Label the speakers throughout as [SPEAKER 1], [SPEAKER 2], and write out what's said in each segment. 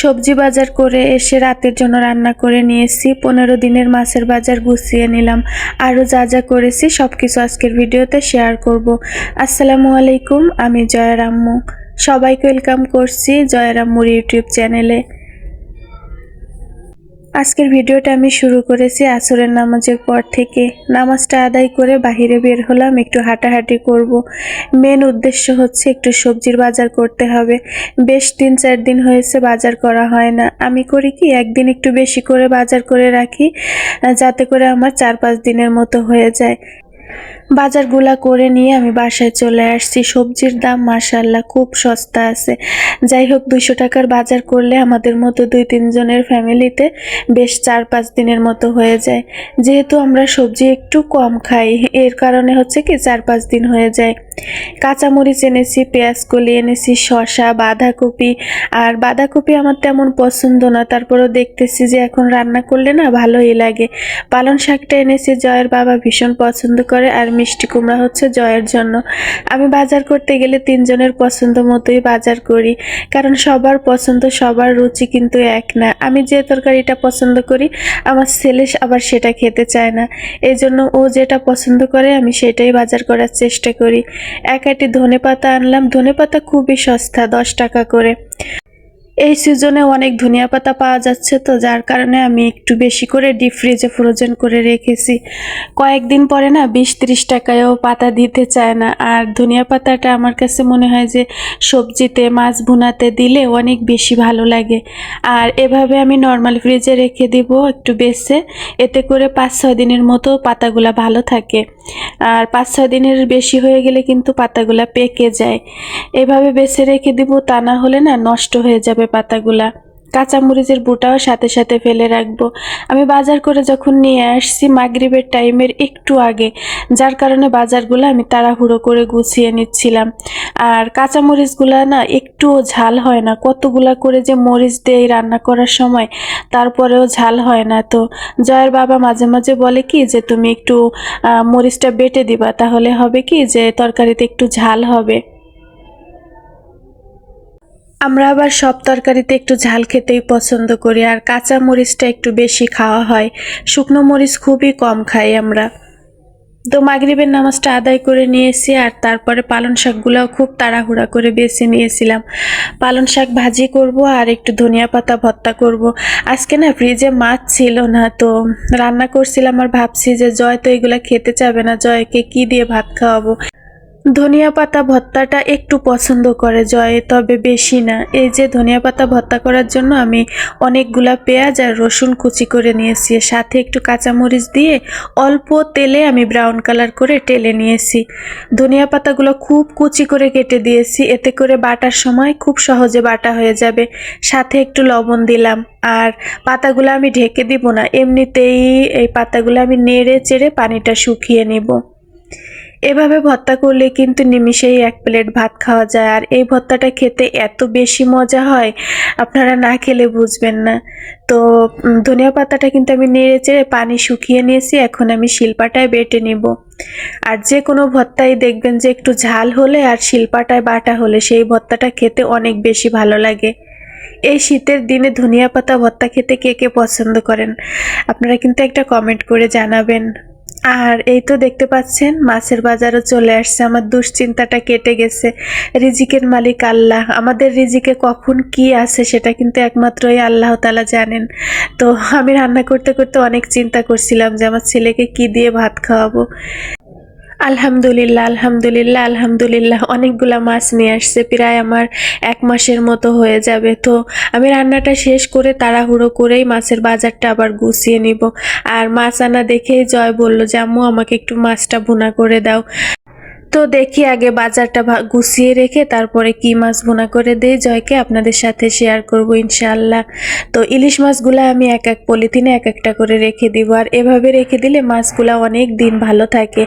[SPEAKER 1] সবজি বাজার করে এসে রাতের জন্য রান্না করে নিয়েছি। পনেরো দিনের মাছের বাজার গুছিয়ে নিলাম। আরও যা যা করেছি সব কিছু আজকের ভিডিওতে শেয়ার করব। আসসালামু আলাইকুম, আমি জয়ারাম্মু সবাইকে ওয়েলকাম করছি জয়ারাম্মুর ইউটিউব চ্যানেলে। আজকের ভিডিওটা আমি শুরু করেছি আসরের নামাজের পর থেকে। নামাজটা আদায় করে বাহিরে বের হলাম, একটু হাঁটাহাঁটি করব। মেন উদ্দেশ্য হচ্ছে একটু সবজির বাজার করতে হবে। বেশ তিন চার দিন হয়েছে বাজার করা হয় না। আমি করি কি, একদিন একটু বেশি করে বাজার করে রাখি যাতে করে আমার চার পাঁচ দিনের মতো হয়ে যায়। বাজারগুলা করে নিয়ে আমি বাসায় চলে আসছি। সবজির দাম মাসাল্লাহ খুব সস্তা আছে। যাই হোক দুইশো টাকার বাজার করলে আমাদের মতো দুই তিনজনের ফ্যামিলিতে বেশ চার, পাঁচ দিনের মতো হয়ে যায়। যেহেতু আমরা সবজি একটু কম খাই, এর কারণে হচ্ছে কি চার, পাঁচ দিন হয়ে যায়। কাঁচামরিচ এনেছি পেঁয়াজ কলি এনেছি, শসা, বাঁধাকপি। আর বাঁধাকপি আমার তেমন পছন্দ না। তারপরেও দেখতেছি যে এখন রান্না করলে না ভালোই লাগে। পালং শাকটা এনেছি, জয়ের বাবা ভীষণ পছন্দ করে। আর মিষ্টি কুমড়া হচ্ছে জয়ের জন্য। আমি বাজার করতে গেলে তিনজনের পছন্দ মতোই বাজার করি, কারণ সবার পছন্দ, সবার রুচি কিন্তু এক না। আমি যে তরকারিটা পছন্দ করি, আমার ছেলে আবার সেটা খেতে চায় না। এই জন্য ও যেটা পছন্দ করে, আমি সেটাই বাজার করার চেষ্টা করি। এক আটি ধনে পাতা আনলাম ধনে পাতা খুবই সস্তা, দশ টাকা করে। এই সিজনে অনেক ধনিয়া পাতা পাওয়া যাচ্ছে তো, যার কারণে আমি একটু বেশি করে ডিপ ফ্রিজে ফ্রোজেন করে রেখেছি। কয়েকদিন পরে না বিশ ত্রিশ টাকায়ও পাতা দিতে চায় না। আর ধনিয়া পাতাটা আমার কাছে মনে হয় যে সবজিতে, মাছ ভুনাতে দিলে অনেক বেশি ভালো লাগে। আর এভাবে আমি নর্মাল ফ্রিজে রেখে দিব একটু বেছে, এতে করে পাঁচ ছয় দিনের মতো পাতাগুলা ভালো থাকে। আর পাঁচ ছয় দিনের বেশি হয়ে গেলে কিন্তু পাতাগুলা পেকে যায়। এভাবে বেছে রেখে দিব, তা না হলে না নষ্ট হয়ে যাবে পাতাগুলা। কাঁচামরিচের বুটাও সাথে সাথে ফেলে রাখব। আমি বাজার করে যখন নিয়ে আসছি, মাগরিবের টাইমের একটু আগে, যার কারণে বাজারগুলো আমি তাড়াহুড়ো করে গুছিয়ে নিচ্ছিলাম। আর কাঁচামরিচগুলা না একটুও ঝাল হয় না। কতগুলা করে যে মরিচ দেই রান্না করার সময়, তারপরেও ঝাল হয় না তো। জয়ের বাবা মাঝে মাঝে বলে কি যে, তুমি একটু মরিচটা বেটে দিবা, তাহলে হবে কি যে, তরকারিতে একটু ঝাল হবে। আমরা আবার সব তরকারিতে একটু ঝাল খেতেই পছন্দ করি, আর কাঁচা মরিচটা একটু বেশি খাওয়া হয়। শুকনো মরিচ খুবই কম খাই আমরা। তো মাগরিবের নামাজটা আদায় করে নিয়েছি, আর তারপরে পালং শাকগুলোও খুব তাড়াহুড়া করে বেছে নিয়েছিলাম। পালং শাক ভাজি করব, আর একটু ধনিয়া পাতা ভর্তা করব। আজকে না ফ্রিজে মাছ ছিল না, তো রান্না করছিলাম আর ভাবছি যে জয় তো এগুলো খেতে চাবে না, জয়কে কি দিয়ে ভাত খাওয়াবো? ধনিয়া পাতা ভর্তাটা একটু পছন্দ করে জয়, তবে বেশি না। এই যে ধনিয়া পাতা ভর্তা করার জন্য আমি অনেকগুলা পেঁয়াজ আর রসুন কুচি করে নিয়েছি। সাথে একটু কাঁচামরিচ দিয়ে অল্প তেলে আমি ব্রাউন কালার করে টেলে নিয়েছি। ধনিয়া পাতাগুলো খুব কুচি করে কেটে দিয়েছি। এতে করে বাটার সময় খুব সহজে বাটা হয়ে যাবে। সাথে একটু লবণ দিলাম। আর পাতাগুলো আমি ঢেকে দিব না। এমনিতেই এই পাতাগুলো আমি নেড়ে চেড়ে পানিটা শুকিয়ে নিব। এভাবে ভর্তা করলে কিন্তু নিমিষেই এক প্লেট ভাত খাওয়া যায়। আর এই ভর্তাটা খেতে এত বেশি মজা হয়, আপনারা না খেলে বুঝবেন না। তো ধনিয়া পাতাটা কিন্তু আমি নেড়ে চেড়ে পানি শুকিয়ে নিয়েছি, এখন আমি শিলপাটায় বেটে নিব। আর যে কোনো ভর্তাই দেখবেন যে একটু ঝাল হলে আর শিলপাটায় বাটা হলে সেই ভর্তাটা খেতে অনেক বেশি ভালো লাগে। এই শীতের দিনে ধনিয়া পাতা ভর্তা খেতে কে কে পছন্দ করেন? আপনারা কিন্তু একটা কমেন্ট করে জানাবেন। আর এই তো দেখতে পাচ্ছেন, মাছের বাজারও চলে আসছে। আমার দুশ্চিন্তাটা কেটে গেছে। রিজিকের মালিক আল্লাহ। আমাদের রিজিকে কখন কি আছে সেটা কিন্তু একমাত্রই আল্লাহ তালা জানেন। তো আমি রান্না করতে করতে অনেক চিন্তা করছিলাম যে আমার ছেলেকে কি দিয়ে ভাত খাওয়াবো। আলহামদুলিল্লাহ আলহামদুলিল্লাহ আলহামদুলিল্লাহ, অনেকগুলা মাছ নিয়ে আসছে, প্রায় আমার এক মাসের মতো হয়ে যাবে। তো আমি রান্নাটা শেষ করে তাড়াহুড়ো করেই মাছের বাজারটা আবার গুছিয়ে নিব। আর মাছ আনা দেখেই জয় বলল যে, আম্মু, আমাকে একটু মাছটা ভুনা করে দাও। তো দেখি আগে বাজারটা গুছিয়ে রেখে তারপরে কি মাছ ভুনা করে দেই। জয়কে আপনাদের সাথে শেয়ার করব ইনশাআল্লাহ। তো ইলিশ মাছগুলো আমি এক এক পলিথিনে এক একটা করে রেখে দিব। আর এভাবে রেখে দিলে মাছগুলো অনেক দিন ভালো থাকে।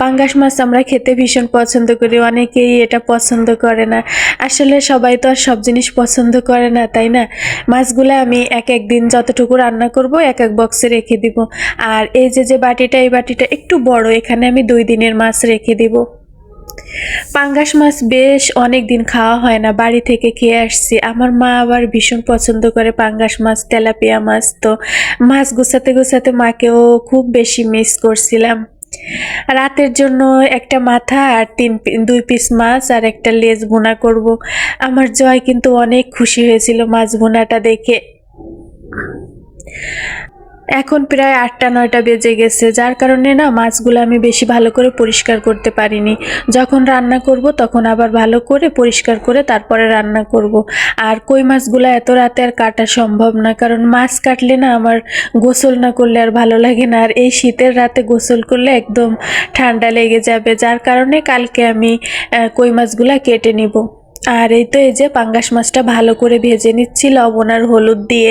[SPEAKER 1] পাঙ্গাস মাছ আমরা খেতে ভীষণ পছন্দ করি। অনেকেই এটা পছন্দ করে না। আসলে সবাই তো আর সব জিনিস পছন্দ করে না, তাই না? মাছগুলো আমি এক এক দিন যতটুকু রান্না করব, এক এক বক্সে রেখে দিব। আর এই যে যে বাটিটা, এই বাটিটা একটু বড়, এখানে আমি দুই দিনের মাছ রেখে দিব। পাঙ্গাস মাছ বেশ অনেক দিন খাওয়া হয় না, বাড়ি থেকে খেয়ে আসছি। আমার মা আবার ভীষণ পছন্দ করে পাঙ্গাস মাছ, তেলাপিয়া মাছ। তো মাছ গুছাতে গুছাতে মাকেও খুব বেশি মিস করছিলাম। রাতের জন্য একটা মাথা আর তিন দুই পিস মাছ আর একটা লেজ বোনা করব। আমার জয় কিন্তু অনেক খুশি হয়েছিল মাছ বোনাটা দেখে। এখন প্রায় আটটা, নয়টা বেজে গেছে। যার কারণে না, মাছগুলো আমি বেশি ভালো করে পরিষ্কার করতে পারিনি। যখন রান্না করব, তখন আবার ভালো করে পরিষ্কার করে তারপরে রান্না করব। আর কই মাছগুলো এত রাতে আর কাটা সম্ভব না, কারণ মাছ কাটলে না আমার গোসল না করলে আর ভালো লাগে না। আর এই শীতের রাতে গোসল করলে একদম ঠান্ডা লেগে যাবে। যার কারণে কালকে আমি কই মাছগুলো কেটে নিব। আর এই তো এই যে পাঙ্গাস মাছটা ভালো করে ভেজে নিচ্ছি, লবণ আর হলুদ দিয়ে।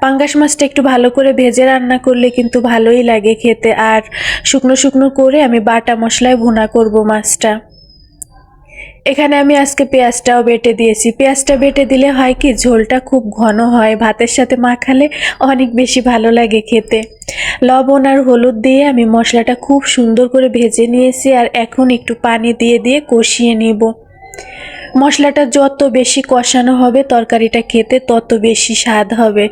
[SPEAKER 1] পাঙ্গাস মাছটা একটু ভালো করে ভেজে রান্না করলে কিন্তু ভালোই লাগে খেতে। আর শুকনো শুকনো করে আমি বাটা মশলায় ভুনা করব মাছটা। এখানে আমি আজকে পেঁয়াজটাও বেটে দিয়েছি। পেঁয়াজটা বেটে দিলে হয় কি, ঝোলটা খুব ঘন হয়। ভাতের সাথে মাখালে অনেক বেশি ভালো লাগে খেতে। লবণ আর হলুদ দিয়ে আমি মশলাটা খুব সুন্দর করে ভেজে নিয়েছি আর এখন একটু পানি দিয়ে দিয়ে কষিয়ে নিব। মশলাটা যত বেশি কষানো হবে, তরকারিটা খেতে তত বেশি স্বাদ হবে।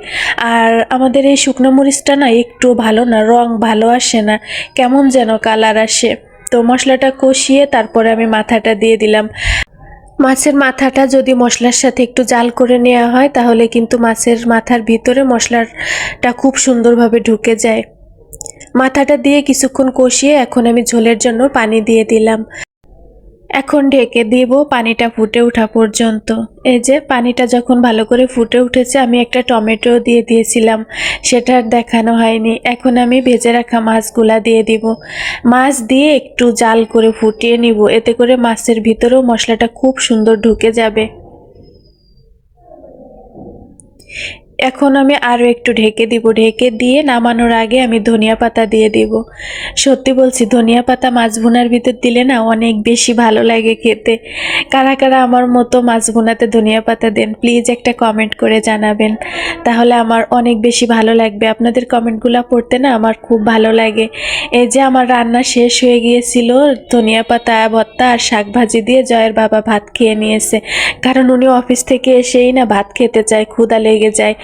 [SPEAKER 1] আর আমাদের এই শুকনো মরিচটা না একটু ভালো না, রং ভালো আসে না, কেমন যেন কালার আসে। তো মশলাটা কষিয়ে তারপরে আমি মাথাটা দিয়ে দিলাম। মাছের মাথাটা যদি মশলার সাথে একটু জাল করে নেওয়া হয়, তাহলে কিন্তু মাছের মাথার ভিতরে মশলাটা খুব সুন্দরভাবে ঢুকে যায়। মাথাটা দিয়ে কিছুক্ষণ কষিয়ে এখন আমি ঝোলের জন্য পানি দিয়ে দিলাম। এখন ঢেকে দিব, পানিটা ফুটে ওঠা পর্যন্ত। এই যে, পানিটা যখন ভালো করে ফুটে উঠেছে, আমি একটা টমেটো দিয়ে দিয়েছিলাম। সেটা দেখানো হয়নি। এখন আমি ভেজে রাখা মাছগুলা দিয়ে দিব। মাছ দিয়ে একটু জাল করে ফুটিয়ে নিব। এতে করে মাছের ভিতরেও মশলাটা খুব সুন্দর ঢুকে যাবে। এখন আমি আরও একটু ঢেকে দিব, ঢেকে দিয়ে নামানোর আগে আমি ধনিয়া পাতা দিয়ে দিব। সত্যি বলছি, ধনিয়া পাতা মাছ ভুনার ভিতর দিলে না অনেক বেশি ভালো লাগে খেতে। কারা কারা আমার মতো মাছ ভুনাতে ধনিয়া পাতা দেন, প্লিজ একটা কমেন্ট করে জানাবেন। তাহলে আমার অনেক বেশি ভালো লাগবে। আপনাদের কমেন্টগুলো পড়তে না আমার খুব ভালো লাগে। এই যে আমার রান্না শেষ হয়ে গিয়েছিল, ধনিয়া পাতা, ভর্তা আর শাক ভাজি দিয়ে জয়ের বাবা ভাত খেয়ে নিয়েছে। কারণ উনি অফিস থেকে এসেই না ভাত খেতে চায় ক্ষুদা লেগে যায়।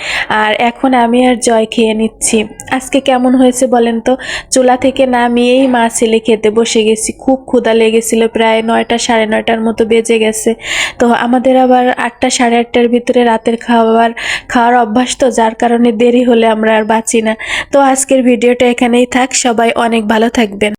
[SPEAKER 1] আর এখন আমি আর জয় খেয়ে নিচ্ছি। আজকে কেমন হয়েছে বলেন তো? চুলা থেকে নামিয়েই মা ছেলে খেতে বসে গেছি। খুব ক্ষুধা লেগেছিল, প্রায় নয়টা সাড়ে নয়টার মতো বেজে গেছে। তো আমাদের আবার আটটা সাড়ে আটটার ভিতরে রাতের খাবার খাওয়ার অভ্যাস তো, যার কারণে দেরি হলে আমরা আর বাঁচি না। তো আজকের ভিডিওটা এখানেই থাক। সবাই অনেক ভালো থাকবেন।